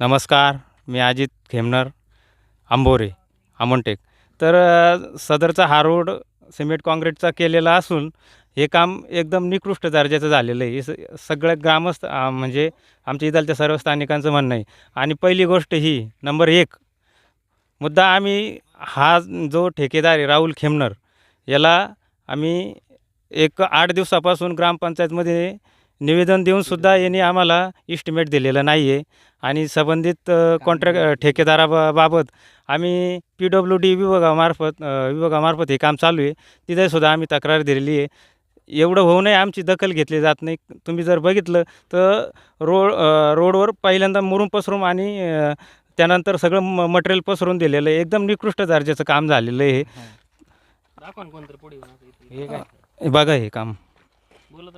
नमस्कार मी अजित खेमनर आंबोरे आमोनटेक तर सदरचा हा रोड सिमेंट काँक्रीटचा केलेला असून हे काम एकदम निकृष्ट दर्जाचं झालेलं आहे. हे स सगळ्या ग्रामस्थ म्हणजे आमच्या इथलच्या सर्व स्थानिकांचं म्हणणं आहे. आणि पहिली गोष्ट ही नंबर एक मुद्दा आम्ही हा जो ठेकेदार आहे राहुल खेमनर याला आम्ही एक आठ दिवसापासून ग्रामपंचायतमध्ये निवेदन देऊनसुद्धा यांनी आम्हाला इस्टिमेट दिलेलं नाही आहे आणि संबंधित कॉन्ट्रॅक्ट ठेकेदाराबा बाबत आम्ही पी डब्ल्यू डी विभागामार्फत विभागामार्फत हे काम चालू आहे. तिथे सुद्धा आम्ही तक्रार दिलेली आहे. एवढं होऊ नये आमची दखल घेतली जात नाही. तुम्ही जर बघितलं तर रोड रोडवर पहिल्यांदा मुरुम पसरून आणि त्यानंतर सगळं म मटेरियल पसरून दिलेलं आहे. एकदम निकृष्ट दर्जाचं काम झालेलं आहे. हे. काय? हे बघा हे काम. बोलत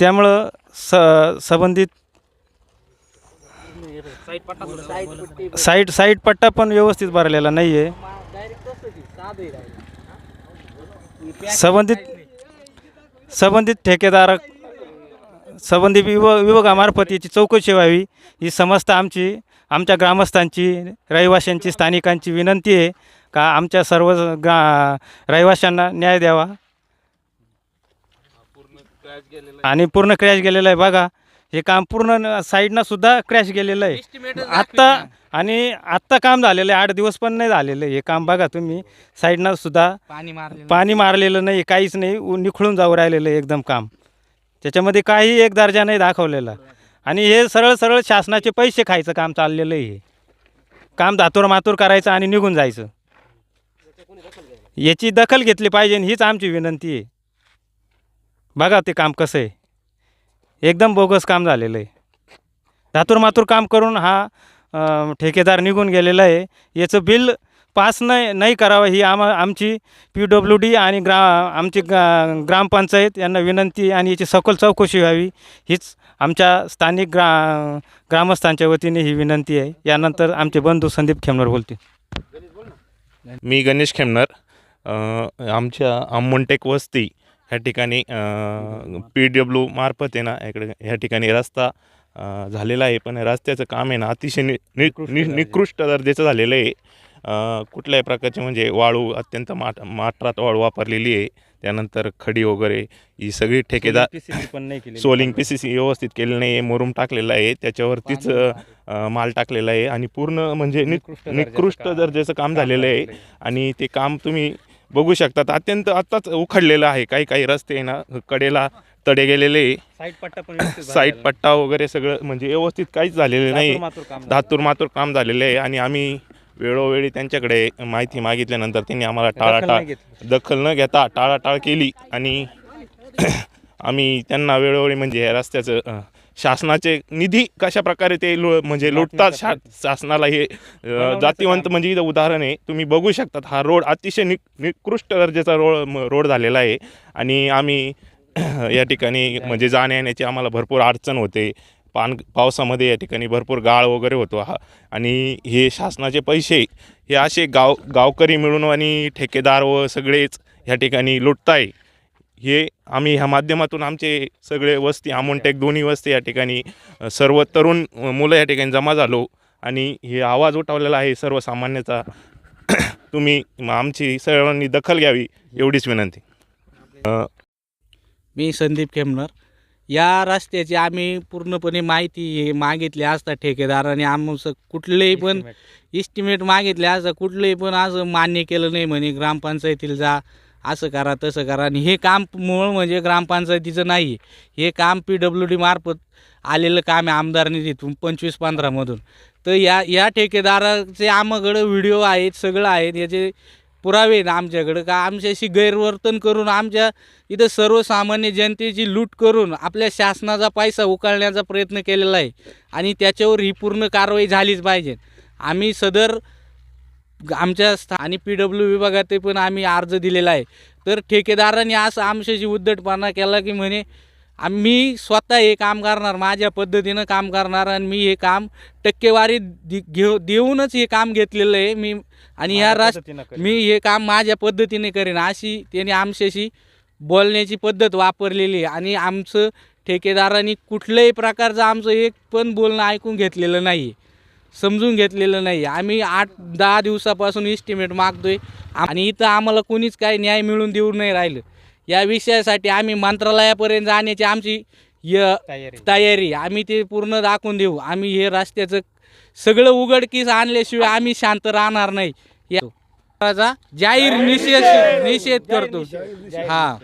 त्यामुळं स संबंधित साईड साईट साईड पट्टा पण व्यवस्थित भरलेला नाही आहे संबंधित संबंधित ठेकेदार संबंधित विभ विभागामार्फत याची चौकशी व्हावी. ही समस्त आमची आमच्या ग्रामस्थांची रहिवाशांची स्थानिकांची विनंती आहे का आमच्या सर्व ग्रा रहिवाशांना न्याय द्यावा? आणि पूर्ण क्रॅश गेलेलं आहे. बघा हे काम पूर्ण न- साईडनं सुद्धा क्रॅश गेलेलं आहे. आत्ता आणि आत्ता काम झालेलं आहे. आठ दिवस पण नाही झालेलं आहे. हे काम बघा तुम्ही. साईडनं सुद्धा पाणी मारले पाणी मारलेलं नाही काहीच नाही. उ- निखळून जाऊ राहिलेलं आहे एकदम काम. त्याच्यामध्ये काही एक दर्जा नाही दाखवलेला. आणि हे सरळ सरळ शासनाचे पैसे खायचं काम चाललेलं आहे हे. काम धातूर मातूर करायचं आणि निघून जायचं. याची दखल घेतली पाहिजे आणि हीच आमची विनंती आहे. बघा ते काम कसं आहे. एकदम बोगस काम झालेलं आहे. धातूर मातूर काम करून हा ठेकेदार निघून गेलेला आहे. याचं बिल पास नाही नाही करावं ही आम आमची पी डब्ल्यू डी आणि ग्रा आमची गा ग्रामपंचायत यांना विनंती आणि याची सखोल चौकशी व्हावी हीच आमच्या स्थानिक ग्रा ग्रामस्थांच्या वतीने ही विनंती आहे. यानंतर आमचे बंधू संदीप खेमनर बोलतील. मी गणेश खेमनर आमच्या आंबोनटेक वस्ती ह्या ठिकाणी पी डब्ल्यू मार्फत आहे ना इकडे ह्या ठिकाणी रस्ता झालेला आहे. पण रस्त्याचं काम आहे ना अतिशय नि नि नि- निकृष्ट दर्जाचं झालेलं आहे. कुठल्याही प्रकारचे म्हणजे वाळू अत्यंत माट मात्रात वाळू वापरलेली आहे. त्यानंतर खडी वगैरे ही सगळी ठेकेदार PCC पण नाही केली सोलिंग पी सी सी व्यवस्थित केलेलं नाही आहे. मुरुम टाकलेला आहे. त्याच्यावरतीच माल टाकलेला आहे. आणि पूर्ण म्हणजे निकृष्ट दर्जाचं काम. झालेलं आहे. आणि ते काम तुम्ही बघू शकतात अत्यंत आत्ताच उखडलेलं आहे काही काही रस्ते ना कडेला तडे गेलेले. साईड पट्टा पण साईड पट्टा वगैरे सगळं म्हणजे व्यवस्थित काहीच झालेलं नाही. धातूर मातूर काम झालेलं आहे आणि आम्ही वेळोवेळी त्यांच्याकडे माहिती मागितल्यानंतर त्यांनी आम्हाला टाळाटाळ. दखल न घेता टाळाटाळ केली आणि आम्ही त्यांना वेळोवेळी म्हणजे रस्त्याचं शासनाचे निधी कशा प्रकारे ते लो म्हणजे लुटतात शा शासनाला हे जातीवंत म्हणजे इथं उदाहरण आहे तुम्ही बघू शकतात हा रोड अतिशय नि निकृष्ट दर्जाचा रोड म- रोड झालेला आहे. आणि आम्ही या ठिकाणी म्हणजे जाण्या येण्याची आम्हाला भरपूर अडचण होते. पान पावसामध्ये या ठिकाणी भरपूर गाळ वगैरे होतो हा. आणि हे शासनाचे पैसे हे असे गाव गावकरी मिळून आणि ठेकेदार व सगळेच ह्या ठिकाणी लुटताय. हे आम्ही ह्या माध्यमातून आमचे सगळे वस्ती आमोनटेक दोन्ही वस्ती या ठिकाणी सर्व तरुण मुलं या ठिकाणी जमा झालो आणि हे आवाज उठवलेला आहे सर्वसामान्याचा. तुम्ही आमची सर्वांनी दखल घ्यावी एवढीच विनंती. मी संदीप खेमनर या रस्त्याची आम्ही पूर्णपणे माहिती मागितली असता ठेकेदाराने आमचं कुठलेही पण इस्टिमेट मागितले असं कुठलंही पण असं मान्य केलं नाही म्हणे ग्रामपंचायतीला जा. असं करा तसं करा. आणि हे काम मूळ म्हणजे ग्रामपंचायतीचं नाही. हे काम पी डब्ल्यू डी मार्फत आलेलं काम आहे आमदार निधीतून पंचवीस पंधरामधून तर या या ठेकेदाराचे आमकडं व्हिडिओ आहेत सगळं आहेत. याचे पुरावे आहेत आमच्याकडं. का आमच्याशी गैरवर्तन करून आमच्या इथं सर्वसामान्य जनतेची लूट करून आपल्या शासनाचा पैसा उकळण्याचा प्रयत्न केलेला आहे. आणि त्याच्यावर ही पूर्ण कारवाई झालीच पाहिजे. आम्ही सदर आमच्या स्था आणि पी डब्ल्यू विभागात पण आम्ही अर्ज दिलेला आहे. तर ठेकेदारांनी असं आमच्याशी उद्धटपणा केला की म्हणे आम्ही स्वतः हे काम करणार माझ्या पद्धतीनं काम करणार आणि मी हे काम टक्केवारी दि घेऊ देऊनच हे काम घेतलेलं आहे. मी आणि राष्ट्र पद्धतीनं करेल. मी हे काम माझ्या पद्धतीने करेन. अशी त्याने आमच्याशी बोलण्याची पद्धत वापरलेली आहे. आणि आमचं ठेकेदारांनी कुठल्याही प्रकारचं आमचं एक पण बोलणं ऐकून घेतलेलं नाही समजून घेतलेलं नाही. आम्ही आठ दहा दिवसापासून इस्टिमेट मागतोय. आणि इथं आम्हाला कोणीच काही न्याय मिळून देऊ नाही राहिलं. या विषयासाठी आम्ही मंत्रालयापर्यंत जाण्याची आमची य तयारी. आम्ही ते पूर्ण दाखवून देऊ. आम्ही हे रस्त्याचं सगळं उघडकीस आणल्याशिवाय आम्ही शांत राहणार नाही. या जाहीर निषेध निषेध करतो. हा.